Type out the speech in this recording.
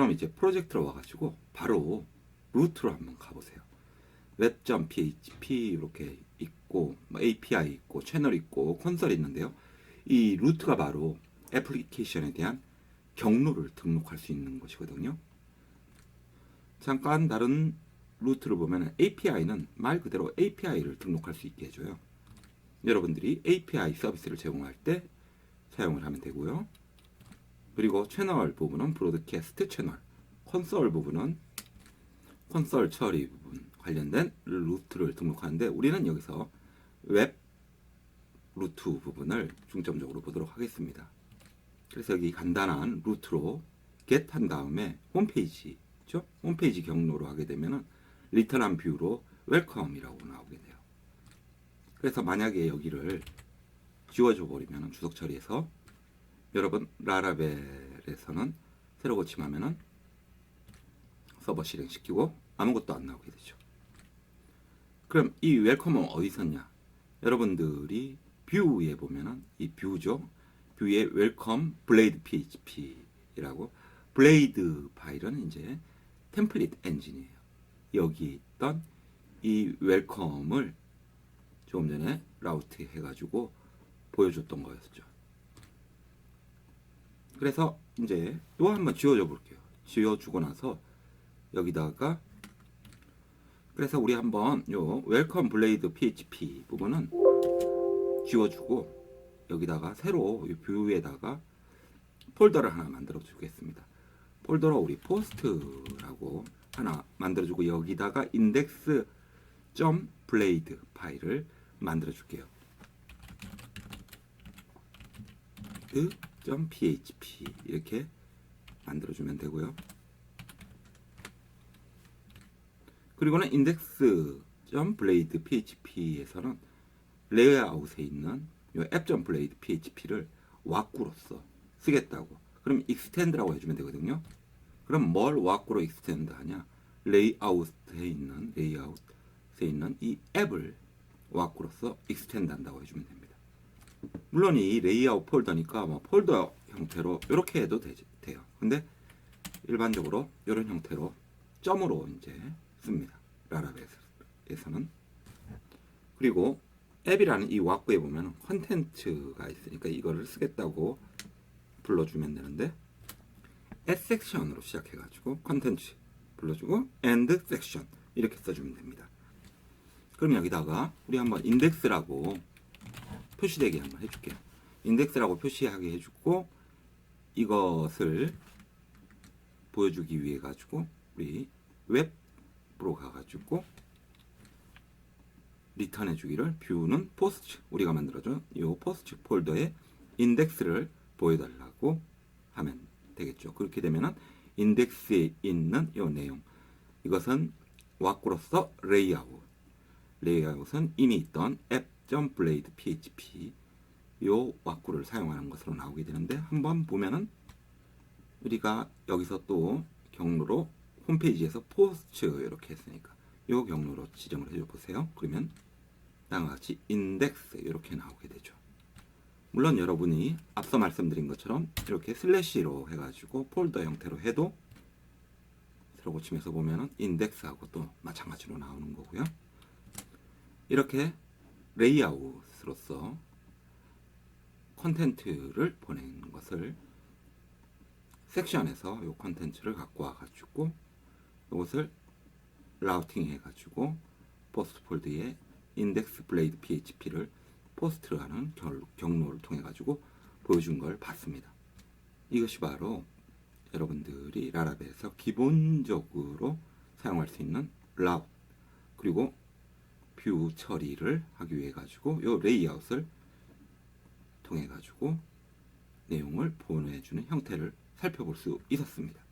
그럼 이제 프로젝트로 와가지고 바로 루트로 한번 가보세요. 웹.php 이렇게 있고 뭐 API 있고 채널 있고 콘솔 있는데요. 이 루트가 바로 애플리케이션에 대한 경로를 등록할 수 있는 것이거든요. 잠깐 다른 루트를 보면 API는 말 그대로 API를 등록할 수 있게 해줘요. 여러분들이 API 서비스를 제공할 때 사용을 하면 되고요. 그리고 채널 부분은 브로드캐스트 채널, 콘솔 부분은 콘솔 처리 부분 관련된 루트를 등록하는데 우리는 여기서 웹 루트 부분을 중점적으로 보도록 하겠습니다. 그래서 여기 간단한 루트로 get 한 다음에 홈페이지 죠? 홈페이지 경로로 하게 되면은 리턴한 뷰로 웰컴이라고 나오게 돼요. 그래서 만약에 여기를 지워줘 버리면 주석 처리해서 여러분 라라벨에서는 새로 고침하면은 서버 실행시키고 아무것도 안 나오게 되죠. 그럼 이 웰컴은 어디 있었냐? 여러분들이 뷰에 보면은 이 뷰죠. 뷰에 웰컴 블레이드 PHP라고 블레이드 파일은 이제 템플릿 엔진이에요. 여기 있던 이 웰컴을 조금 전에 라우트 해가지고 보여줬던 거였죠. 그래서 이제 또 한번 지워줘 볼게요. 지워주고 나서 여기다가 그래서 우리 한번 요 웰컴 블레이드 PHP 부분은 지워주고 여기다가 새로 이 뷰에다가 폴더를 하나 만들어 주겠습니다. 폴더로 우리 포스트라고 하나 만들어 주고 여기다가 인덱스 점 블레이드 파일을 만들어 줄게요. 점 php 이렇게 만들어 주면 되고요. 그리고는 블레이드 php에서는 레이아웃에 있는 블레이드 php를 왁구로서 쓰겠다고. 그럼 익스텐드라고 해주면 되거든요. 그럼 뭘 왁구로 익스텐드 하냐? 레이아웃에 있는 레이아웃에 있는 이 앱을 왁구로서 익스텐드 한다고 해주면 됩니다. 물론 이 레이아웃 폴더니까 뭐 폴더 형태로 이렇게 해도 되지, 돼요. 근데 일반적으로 이런 형태로 점으로 이제 씁니다. 라라벨에서는 그리고 앱이라는 이 왁구에 보면 컨텐츠가 있으니까 이거를 쓰겠다고 불러주면 되는데 at 섹션으로 시작해가지고 컨텐츠 불러주고 and 섹션 이렇게 써주면 됩니다. 그럼 여기다가 우리 한번 인덱스라고 표시되게 한번 해줄게요. 인덱스라고 표시하게 해주고 이것을 보여주기 위해 가지고 우리 웹으로 가가지고 리턴해 주기를 뷰는 포스트 우리가 만들어준 이 포스트 폴더에 인덱스를 보여달라고 하면 되겠죠. 그렇게 되면은 인덱스에 있는 이 내용 이것은 왁구로서 레이아웃 레이아웃은 이미 있던 app.blade php 요 왁구를 사용하는 것으로 나오게 되는데 한번 보면은 우리가 여기서 또 경로로 홈페이지에서 포스트 이렇게 했으니까 요 경로로 지정을 해줘 보세요. 그러면 다음과 같이 인덱스 이렇게 나오게 되죠. 물론 여러분이 앞서 말씀드린 것처럼 이렇게 슬래시로 해가지고 폴더 형태로 해도 새로 고침해서 보면은 인덱스하고 또 마찬가지로 나오는 거고요. 이렇게 레이아웃으로서 콘텐츠를 보내는 것을 섹션에서 이 콘텐츠를 갖고 와가지고 이것을 라우팅 해가지고 포스트 폴드에 인덱스 블레이드 PHP를 포스트하는 경로를 통해 가지고 보여준 걸 봤습니다. 이것이 바로 여러분들이 라라벨에서 기본적으로 사용할 수 있는 라우 그리고 뷰 처리를 하기 위해 가지고 요 레이아웃을 통해 가지고 내용을 보내주는 형태를 살펴볼 수 있었습니다.